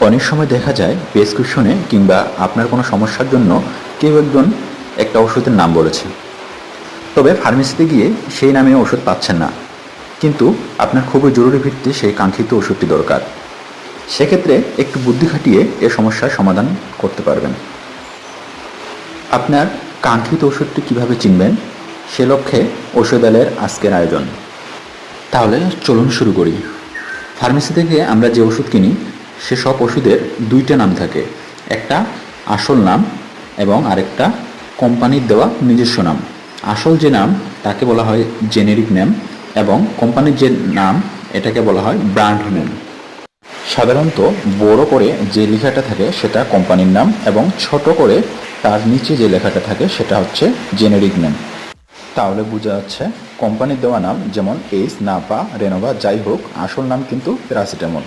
অনেক সময় দেখা যায় প্রেসক্রিপশনে কিংবা আপনার কোনো সমস্যার জন্য কেউ একজন একটা ওষুধের নাম বলেছে। তবে ফার্মেসিতে গিয়ে সেই নামে ওষুধ পাচ্ছেন না। কিন্তু আপনার খুবই জরুরি ভিত্তিতে সেই কাঙ্ক্ষিত ওষুধটি দরকার। সেক্ষেত্রে একটু বুদ্ধি খাটিয়ে এ সমস্যার সমাধান করতে পারবেন। আপনার কাঙ্ক্ষিত ওষুধটি কীভাবে চিনবেন? সে লক্ষ্যে ওষুধালয়ের আজকের আয়োজন। তাহলে চলুন শুরু করি। ফার্মেসি থেকে আমরা যে ওষুধ কিনি সে সব ওষুধের দুইটা নাম থাকে। একটা আসল নাম এবং আরেকটা কোম্পানির দেওয়া নিজস্ব নাম। আসল যে নাম, তাকে বলা হয় জেনেরিক নেম এবং কোম্পানির যে নাম, এটাকে বলা হয় ব্র্যান্ড নেম। সাধারণত বড় করে যে লেখাটা থাকে, সেটা কোম্পানির নাম এবং ছোট করে তার নিচে যে লেখাটা থাকে, সেটা হচ্ছে জেনেরিক নেম। তাহলে বোঝা যাচ্ছে কোম্পানির দেওয়া নাম যেমন এইস নাপা, রেনোভা, যাই হোক, আসল নাম কিন্তু প্যারাসিটামল।